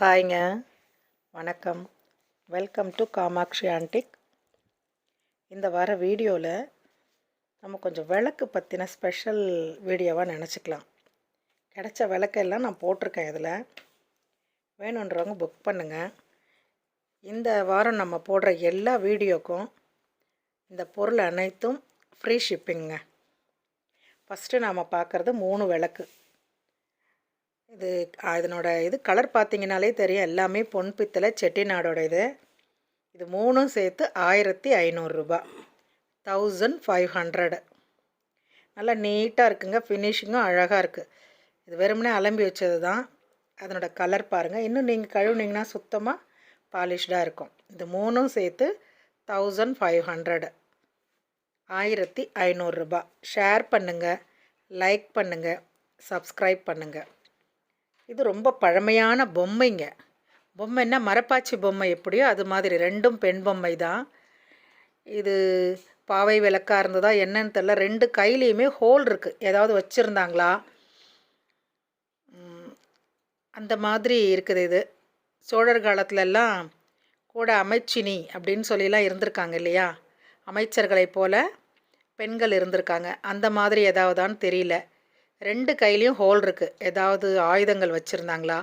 ஹாய்ங்க. வணக்கம். Welcome to Kamakshi antique இந்த வார வீடியோவில் நம்ம கொஞ்சம் விளக்கு பற்றின ஸ்பெஷல் வீடியோவாக நினச்சிக்கலாம். கிடைச்ச விளக்கெல்லாம் நான் போட்டிருக்கேன் இதில். வேணுன்றவங்க புக் பண்ணுங்கள் இந்த வாரம் நம்ம போடுற எல்லா வீடியோக்கும் இந்த பொருள் அனைத்தும் ஃப்ரீ ஷிப்பிங்க ஃபஸ்ட்டு நாம் பார்க்குறது மூணு விளக்கு. இது ஆ, இதனோட இது கலர் பார்த்தீங்கனாலே தெரியும். எல்லாமே பொன் பித்தளை செட்டிநாடோட இது. இது மூணும் சேர்த்து ஆயிரத்தி ஐநூறுரூபா தௌசண்ட் ஃபைவ் ஹண்ட்ரடு நல்லா நீட்டாக இருக்குங்க. ஃபினிஷிங்கும் அழகாக இருக்குது இது வெறுமனே அலம்பி வச்சது தான் அதனோட கலர் பாருங்கள் இன்னும் நீங்கள் கழுவுனீங்கன்னா சுத்தமாக பாலிஷ்டாக இருக்கும். இது மூணும் சேர்த்து தௌசண்ட் ஃபைவ் ஹண்ட்ரடு ஆயிரத்தி ஐநூறுரூபா ஷேர் பண்ணுங்கள் லைக் பண்ணுங்கள் சப்ஸ்கிரைப் பண்ணுங்கள் இது ரொம்ப பழமையான பொம்மைங்க. பொம்மைன்னா மரப்பாச்சி பொம்மை எப்படியோ அது மாதிரி ரெண்டும் பெண் பொம்மை தான். இது பாவை விளக்காக இருந்ததா என்னன்னு தெரில ரெண்டு கையிலையுமே ஹோல் இருக்குது ஏதாவது வச்சுருந்தாங்களா? அந்த மாதிரி இருக்குது இது. சோழர் காலத்துலலாம் கூட அமைச்சினி அப்படின்னு சொல்லிலாம் இருந்திருக்காங்க இல்லையா? அமைச்சர்களைப் போல பெண்கள் இருந்திருக்காங்க. அந்த மாதிரி ஏதாவதான்னு தெரியல. ரெண்டு கையிலையும் ஹோல் இருக்குது ஏதாவது ஆயுதங்கள் வச்சுருந்தாங்களா?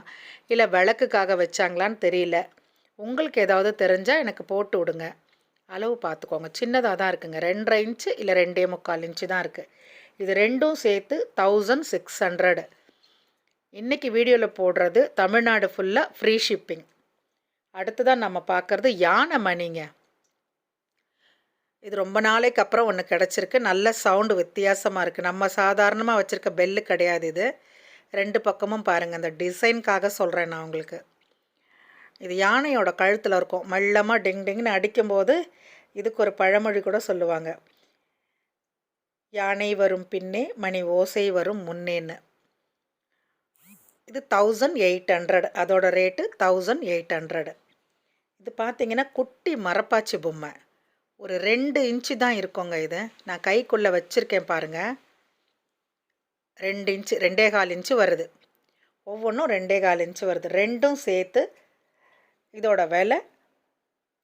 இல்லை விளக்குக்காக வச்சாங்களான்னு தெரியல. உங்களுக்கு ஏதாவது தெரிஞ்சால் எனக்கு போட்டு விடுங்க. அளவு பார்த்துக்கோங்க. சின்னதாக தான் இருக்குங்க. ரெண்டரை இன்ச்சு இல்லை ரெண்டே முக்கால் இன்ச்சு தான் இருக்குது இது ரெண்டும் சேர்த்து தௌசண்ட் சிக்ஸ் ஹண்ட்ரடு இன்றைக்கி வீடியோவில் போடுறது தமிழ்நாடு ஃபுல்லாக ஃப்ரீ ஷிப்பிங் அடுத்ததான் நம்ம பார்க்குறது யானை மணிங்க. இது ரொம்ப நாளைக்கு அப்புறம் ஒன்று கிடச்சிருக்கு. நல்ல சவுண்டு வித்தியாசமாக இருக்குது நம்ம சாதாரணமாக வச்சுருக்க பெல்லு கிடையாது இது. ரெண்டு பக்கமும் பாருங்கள் அந்த டிசைனுக்காக சொல்கிறேன் நான் உங்களுக்கு. இது யானையோட கழுத்தில் இருக்கும். மெல்லமாக டிங் டிங்னு அடிக்கும்போது இதுக்கு ஒரு பழமொழி கூட சொல்லுவாங்க. யானை வரும் பின்னே மணி ஓசை வரும் முன்னேன்னு. இது தௌசண்ட் எயிட் ஹண்ட்ரட் அதோட ரேட்டு தௌசண்ட் எயிட் ஹண்ட்ரடு இது பார்த்தீங்கன்னா குட்டி மரப்பாச்சி பொம்மை. ஒரு ரெண்டு இன்ச்சு தான் இருக்குங்க இது. நான் கைக்குள்ளே வச்சுருக்கேன் பாருங்கள் ரெண்டு இன்ச்சு ரெண்டே கால் இன்ச்சு வருது. ஒவ்வொன்றும் ரெண்டே கால் இன்ச்சு வருது. ரெண்டும் சேர்த்து இதோட விலை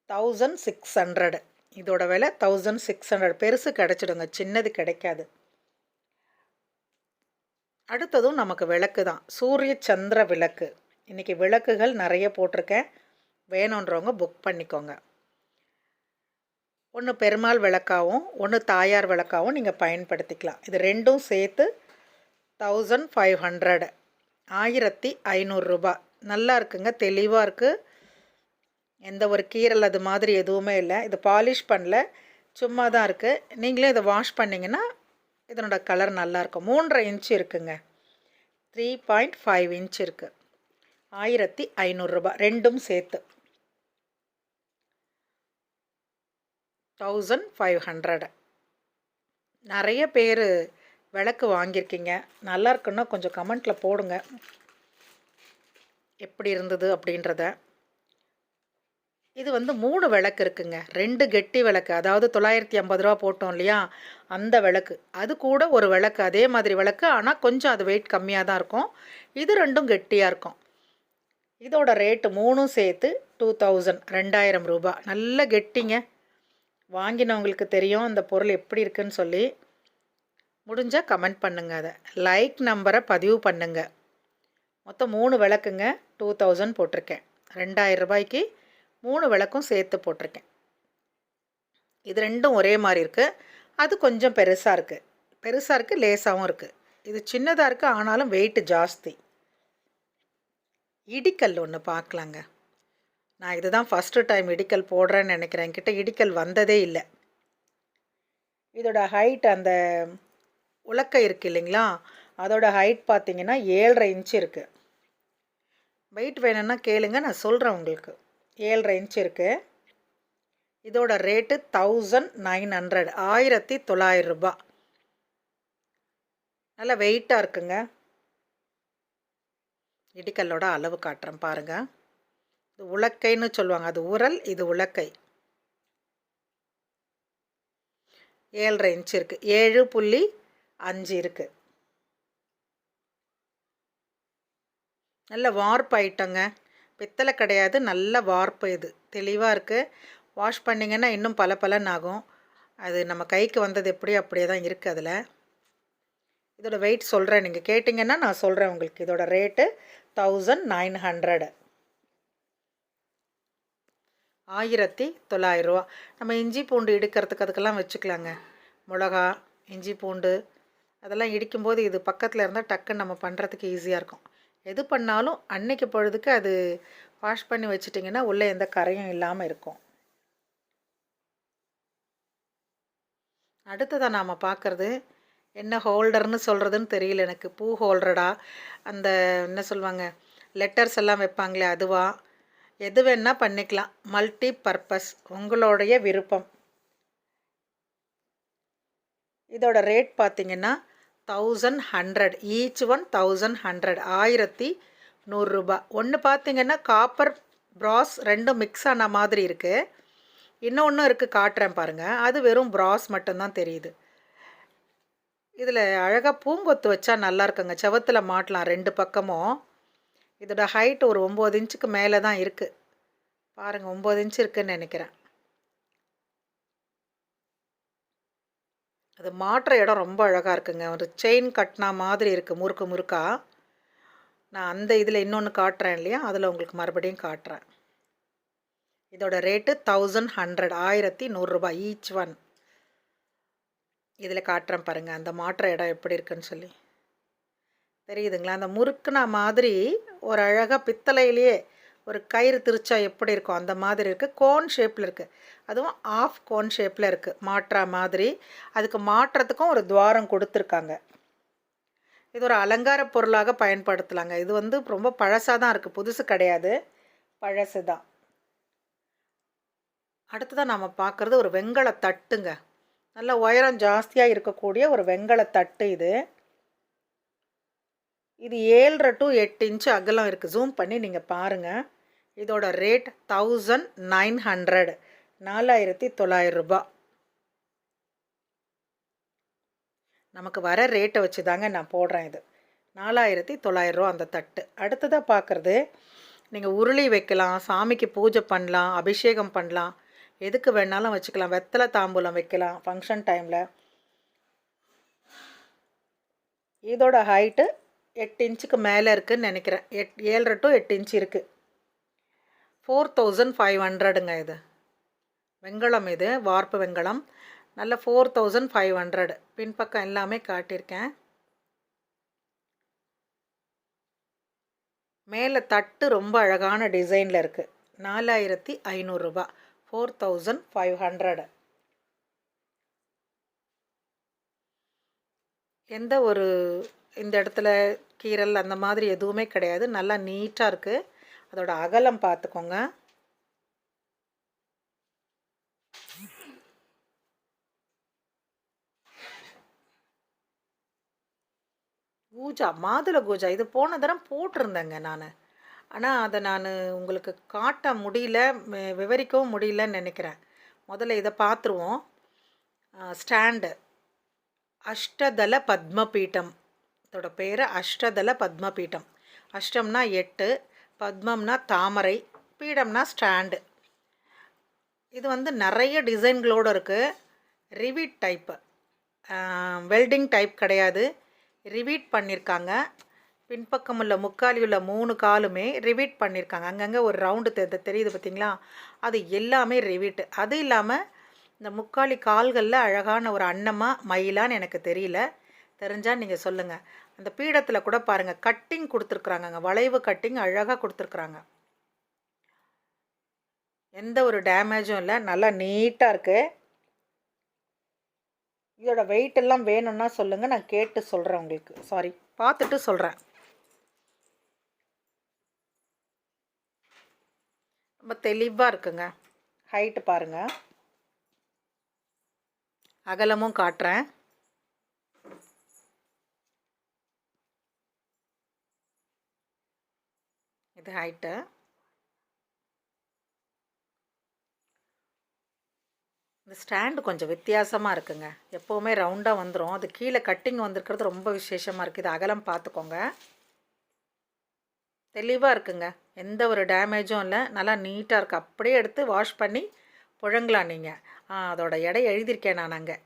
தௌசண்ட் சிக்ஸ் ஹண்ட்ரடு இதோட விலை தௌசண்ட் சிக்ஸ் ஹண்ட்ரட் பெருசு கிடச்சிடுங்க சின்னது கிடைக்காது. அடுத்ததும் நமக்கு விளக்கு தான். சூரிய சந்திர விளக்கு. இன்றைக்கி விளக்குகள் நிறைய போட்டிருக்கேன். வேணுன்றவங்க புக் பண்ணிக்கோங்க. ஒன்று பெருமாள் விளக்காகவும் ஒன்று தாயார் விளக்காகவும் நீங்கள் பயன்படுத்திக்கலாம். இது ரெண்டும் சேர்த்து தௌசண்ட் ஃபைவ் ஹண்ட்ரட் ஆயிரத்தி ஐநூறுரூபா நல்லா இருக்குங்க தெளிவாக இருக்குது எந்த ஒரு கீரல் அது மாதிரி எதுவுமே இல்லை. இது பாலிஷ் பண்ணல சும்மா தான் இருக்குது நீங்களே இதை வாஷ் பண்ணிங்கன்னா இதனோட கலர் நல்லாயிருக்கும் மூன்றரை இன்ச் இருக்குங்க. த்ரீ பாயிண்ட் ஃபைவ் இன்ச் இருக்குது ஆயிரத்தி ஐநூறுரூபா ரெண்டும் சேர்த்து. தௌசண்ட் ஃபைவ் ஹண்ட்ரட் நிறைய பேர் விளக்கு வாங்கியிருக்கீங்க. நல்லா இருக்குன்னா கொஞ்சம் கமெண்ட்டில் போடுங்க. எப்படி இருந்தது அப்படின்றத. இது வந்து மூணு விளக்கு இருக்குங்க. ரெண்டு கெட்டி விளக்கு. அதாவது தொள்ளாயிரத்தி ஐம்பது ரூபா போட்டோம் இல்லையா? அந்த விளக்கு. அது கூட ஒரு விளக்கு அதே மாதிரி விளக்கு. ஆனால் கொஞ்சம் அது வெயிட் கம்மியாக தான் இருக்கும். இது ரெண்டும் கெட்டியாக இருக்கும். இதோட ரேட்டு மூணும் சேர்த்து டூ தௌசண்ட் ரெண்டாயிரம் ரூபாய். நல்ல கெட்டிங்க. வாங்கினவங்களுக்கு தெரியும் அந்த பொருள் எப்படி இருக்குன்னு சொல்லி முடிஞ்சால் கமெண்ட் பண்ணுங்கள் அதை. லைக் நம்பரை பதிவு பண்ணுங்க. மொத்தம் மூணு விளக்குங்க டூ தௌசண்ட் போட்டிருக்கேன். ரெண்டாயிரம் ரூபாய்க்கு மூணு விளக்கும் சேர்த்து போட்டிருக்கேன். இது ரெண்டும் ஒரே மாதிரி இருக்குது அது கொஞ்சம் பெருசாக இருக்குது பெருசாக இருக்குது லேசாகவும் இருக்குது இது சின்னதாக இருக்குது ஆனாலும் வெயிட்டு ஜாஸ்தி. இடிக்கல் ஒன்று பார்க்கலாங்க. நான் இதுதான் ஃபஸ்ட்டு டைம் இடிக்கல் போடுறேன்னு நினைக்கிறேன். என்கிட்ட இடிக்கல் வந்ததே இல்லை. இதோட ஹைட் அந்த உலக்கை இருக்குது இல்லைங்களா? அதோட ஹைட் பார்த்தீங்கன்னா ஏழரை இன்ச்சு இருக்குது வெயிட் வேணும்னா கேளுங்க நான் சொல்கிறேன் உங்களுக்கு. ஏழரை இன்ச் இருக்குது இதோட ரேட்டு தௌசண்ட் நைன் ஹண்ட்ரட் ஆயிரத்தி தொள்ளாயிரம் ரூபாய். நல்லா வெயிட்டாக இருக்குங்க. இடிக்கல்லோட அளவு காட்டுறேன் பாருங்கள் இது உலக்கைன்னு சொல்லுவாங்க. அது உரல் இது உலக்கை. ஏழரை இன்ச் இருக்குது ஏழு புள்ளி அஞ்சு இருக்குது நல்ல வார்ப் ஐட்டங்க பித்தளை கிடையாது. நல்ல வார்ப்பு இது. தெளிவாக இருக்குது வாஷ் பண்ணிங்கன்னா இன்னும் பல பலன் ஆகும். அது நம்ம கைக்கு வந்தது எப்படி அப்படியே தான் இருக்குது அதில். இதோட வெயிட் சொல்கிறேன் நீங்கள் கேட்டிங்கன்னா நான் சொல்கிறேன் உங்களுக்கு. இதோட ரேட்டு தௌசண்ட் நைன் ஹண்ட்ரடு ஆயிரத்தி தொள்ளாயிரரூவா நம்ம இஞ்சி பூண்டு இடுக்கிறதுக்கு அதுக்கெல்லாம் வச்சுக்கலாங்க. மிளகா இஞ்சி பூண்டு அதெல்லாம் இடிக்கும்போது இது பக்கத்தில் இருந்தால் டக்குன்னு நம்ம பண்ணுறதுக்கு ஈஸியாக இருக்கும். எது பண்ணாலும் அன்னைக்கு பொழுதுக்கு அது வாஷ் பண்ணி வச்சிட்டிங்கன்னா உள்ளே எந்த கரையும் இல்லாமல் இருக்கும். அடுத்ததாக நாம் பார்க்குறது என்ன ஹோல்டர்னு சொல்கிறதுன்னு தெரியல எனக்கு. பூ ஹோல்டரடா அந்த என்ன சொல்லுவாங்க? லெட்டர்ஸ் எல்லாம் வைப்பாங்களே அதுவாக எது வேணால் பண்ணிக்கலாம். மல்டி பர்பஸ் உங்களுடைய விருப்பம். இதோட ரேட் பார்த்தீங்கன்னா thousand hundred each one thousand hundred ஆயிரத்தி நூறுரூபா ஒன்று பார்த்தீங்கன்னா காப்பர் ப்ராஸ் ரெண்டும் மிக்ஸ் ஆன மாதிரி இருக்குது இன்னொன்று இருக்குது காட்டுறேன் பாருங்கள் அது வெறும் ப்ராஸ் மட்டும்தான் தெரியுது. இதில் அழகாக பூங்கொத்து வச்சா நல்லா இருக்குங்க. செவத்தில் மாட்டலாம் ரெண்டு பக்கமும். இதோட ஹைட் ஒரு ஒம்பது இன்ச்சுக்கு மேலே தான் இருக்குது பாருங்கள் ஒம்பது இன்ச்சு இருக்குதுன்னு நினைக்கிறேன். அது மாற்ற இடம் ரொம்ப அழகாக இருக்குங்க. ஒரு செயின் கட்டினா மாதிரி இருக்குது முறுக்கு முறுக்கா. நான் அந்த இதில் இன்னொன்று காட்டுறேன் இல்லையா? அதில் உங்களுக்கு மறுபடியும் காட்டுறேன். இதோட ரேட்டு தௌசண்ட் ஹண்ட்ரட் ஆயிரத்தி நூறுரூபா ஈச் ஒன் இதில் காட்டுறேன் பாருங்கள் அந்த மாற்ற இடம் எப்படி இருக்குன்னு சொல்லி. தெரியுதுங்களா? அந்த முறுக்குனா மாதிரி ஒரு அழகாக பித்தளையிலேயே ஒரு கயிறு திருச்சா எப்படி இருக்கும்? அந்த மாதிரி இருக்குது கோன் ஷேப்பில் இருக்குது அதுவும் ஆஃப் கோன் ஷேப்பில் இருக்குது மாற்றா மாதிரி. அதுக்கு மாற்றத்துக்கும் ஒரு துவாரம் கொடுத்துருக்காங்க. இது ஒரு அலங்கார பொருளாக பயன்படுத்தலாங்க. இது வந்து ரொம்ப பழசாக தான் இருக்குது புதுசு கிடையாது. பழசு தான். அடுத்ததான் நம்ம பார்க்குறது ஒரு வெங்கல தட்டுங்க. நல்ல உயரம் ஜாஸ்தியாக இருக்கக்கூடிய ஒரு வெங்கல தட்டு இது. இது ஏழரை டு எட்டு இன்ச்சு அகலம் இருக்குது ஜூம் பண்ணி நீங்கள் பாருங்கள் இதோட ரேட் தௌசண்ட் நைன் ஹண்ட்ரட் நாலாயிரத்தி தொள்ளாயிரம் ரூபா நமக்கு வர ரேட்டை வச்சு தாங்க நான் போடுறேன் இது. நாலாயிரத்தி தொள்ளாயிரரூவா அந்த தட்டு. அடுத்ததாக பார்க்குறது நீங்கள் உருளி வைக்கலாம் சாமிக்கு பூஜை பண்ணலாம் அபிஷேகம் பண்ணலாம். எதுக்கு வேணாலும் வச்சுக்கலாம். வெத்தலை தாம்பூலம் வைக்கலாம் ஃபங்க்ஷன் டைமில் இதோட ஹைட்டு எட்டு இன்ச்சுக்கு மேலே இருக்குதுன்னு நினைக்கிறேன். எட் ஏழரை டு எட்டு இன்ச்சு இருக்குது ஃபோர் தௌசண்ட் ஃபைவ் ஹண்ட்ரடுங்க இது. வெங்கலம் இது வார்ப்பு வெங்கலம். நல்ல ஃபோர் தௌசண்ட் ஃபைவ் ஹண்ட்ரடு பின்பக்கம் எல்லாமே காட்டியிருக்கேன். மேலே தட்டு ரொம்ப அழகான டிசைனில் இருக்குது நாலாயிரத்தி ஐநூறுரூபா ஃபோர் தௌசண்ட் ஃபைவ் ஹண்ட்ரடு எந்த ஒரு இந்த இடத்துல கீரல் அந்த மாதிரி எதுவுமே கிடையாது. நல்லா நீட்டாக இருக்குது அதோட அகலம் பார்த்துக்கோங்க பூஜா மாதுளை பூஜா இது போன தரம் போட்டிருந்தேங்க நான். ஆனால் அதை நான் உங்களுக்கு காட்ட முடியல விவரிக்கவும் முடியலன்னு நினைக்கிறேன். முதல்ல இதை பார்த்துருவோம் ஸ்டாண்டு. அஷ்டதல பத்மபீட்டம். அதோட பேர் அஷ்டதல பத்மபீட்டம். அஷ்டம்னா எட்டு பத்மம்னா தாமரை பீடம்னா ஸ்டாண்டு இது வந்து நிறைய டிசைன்களோடு இருக்குது ரிவீட் டைப்பு. வெல்டிங் டைப் கிடையாது. ரிவீட் பண்ணியிருக்காங்க பின்பக்கம் உள்ள முக்காலி உள்ள மூணு காலுமே ரிவீட் பண்ணியிருக்காங்க அங்கங்கே ஒரு ரவுண்டு தெ தெரியுது பார்த்தீங்களா அது எல்லாமே ரிவீட்டு. அது இல்லாமல் இந்த முக்காலி கால்களில் அழகான ஒரு அன்னமாக மயிலான்னு எனக்கு தெரியல. தெரிஞ்சால் நீங்கள் சொல்லுங்கள் அந்த பீடத்தில் கூட பாருங்கள் கட்டிங் கொடுத்துருக்குறாங்கங்க. வளைவு கட்டிங் அழகாக கொடுத்துருக்குறாங்க. எந்த ஒரு டேமேஜும் இல்லை. நல்லா நீட்டாக இருக்குது இதோட வெயிட் எல்லாம் வேணும்னா சொல்லுங்கள் நான் கேட்டு சொல்கிறேன் உங்களுக்கு. சாரி பார்த்துட்டு சொல்கிறேன் ரொம்ப தெளிவாக இருக்குங்க. ஹைட்டு பாருங்கள் அகலமும் காட்டுறேன். இது ஹைட்டு இந்த ஸ்டாண்டு கொஞ்சம் வித்தியாசமாக இருக்குங்க. எப்போவுமே ரவுண்டாக வந்துடும் அது கீழே கட்டிங் வந்திருக்கிறது ரொம்ப விசேஷமாக இருக்குது இது அகலம் பார்த்துக்கோங்க. தெளிவாக இருக்குங்க. எந்த ஒரு டேமேஜும் இல்லை. நல்லா நீட்டாக இருக்குது அப்படியே எடுத்து வாஷ் பண்ணி புழங்கலாம் நீங்கள் அதோட எடை எழுதியிருக்கேன் நான் அங்கே.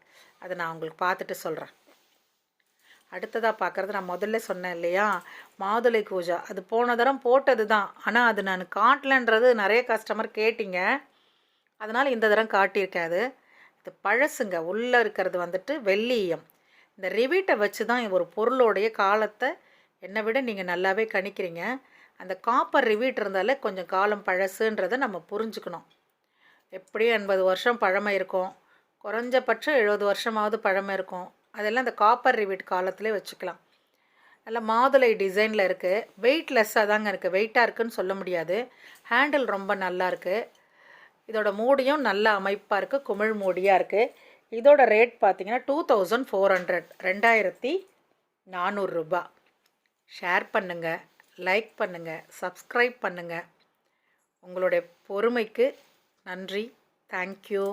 அதை நான் உங்களுக்கு பார்த்துட்டு சொல்கிறேன் அடுத்ததாக பார்க்குறது நான் முதல்ல சொன்னேன் இல்லையா? மாதுளை கூஜா அது போன தரம் போட்டது தான் ஆனால் அது நான் காட்டலன்றது நிறைய கஸ்டமர் கேட்டிங்க. அதனால் இந்த தரம் காட்டியிருக்கேன் அது. இது பழசுங்க. உள்ளே இருக்கிறது வந்துட்டு வெள்ளியம். இந்த ரிவீட்டை வச்சு தான் ஒரு பொருளோடைய காலத்தை என்னை விட நீங்கள் நல்லாவே கணிக்கிறீங்க. அந்த காப்பர் ரிவீட் இருந்தாலே கொஞ்சம் காலம் பழசுன்றதை நம்ம புரிஞ்சுக்கணும். எப்படியும் எண்பது வருஷம் பழமை இருக்கும். குறைஞ்சபட்சம் எழுபது வருஷமாவது பழமை இருக்கும். அதெல்லாம் இந்த காப்பர் ரிவீட் காலத்திலே வச்சுக்கலாம். நல்ல மாதுளை டிசைனில் இருக்குது வெயிட்லெஸ்ஸாக தாங்க இருக்குது வெயிட்டாக இருக்குன்னு சொல்ல முடியாது. ஹேண்டில் ரொம்ப நல்லா இருக்குது இதோட மூடியும் நல்ல அமைப்பாக இருக்குது குமிழ் மூடியாக இருக்குது இதோட ரேட் பார்த்திங்கன்னா டூ தௌசண்ட் ஃபோர் ஹண்ட்ரட் ரெண்டாயிரத்தி நானூறுரூபா ஷேர் பண்ணுங்கள் லைக் பண்ணுங்கள் சப்ஸ்கிரைப் பண்ணுங்கள் உங்களுடைய பொறுமைக்கு நன்றி. தேங்க்யூ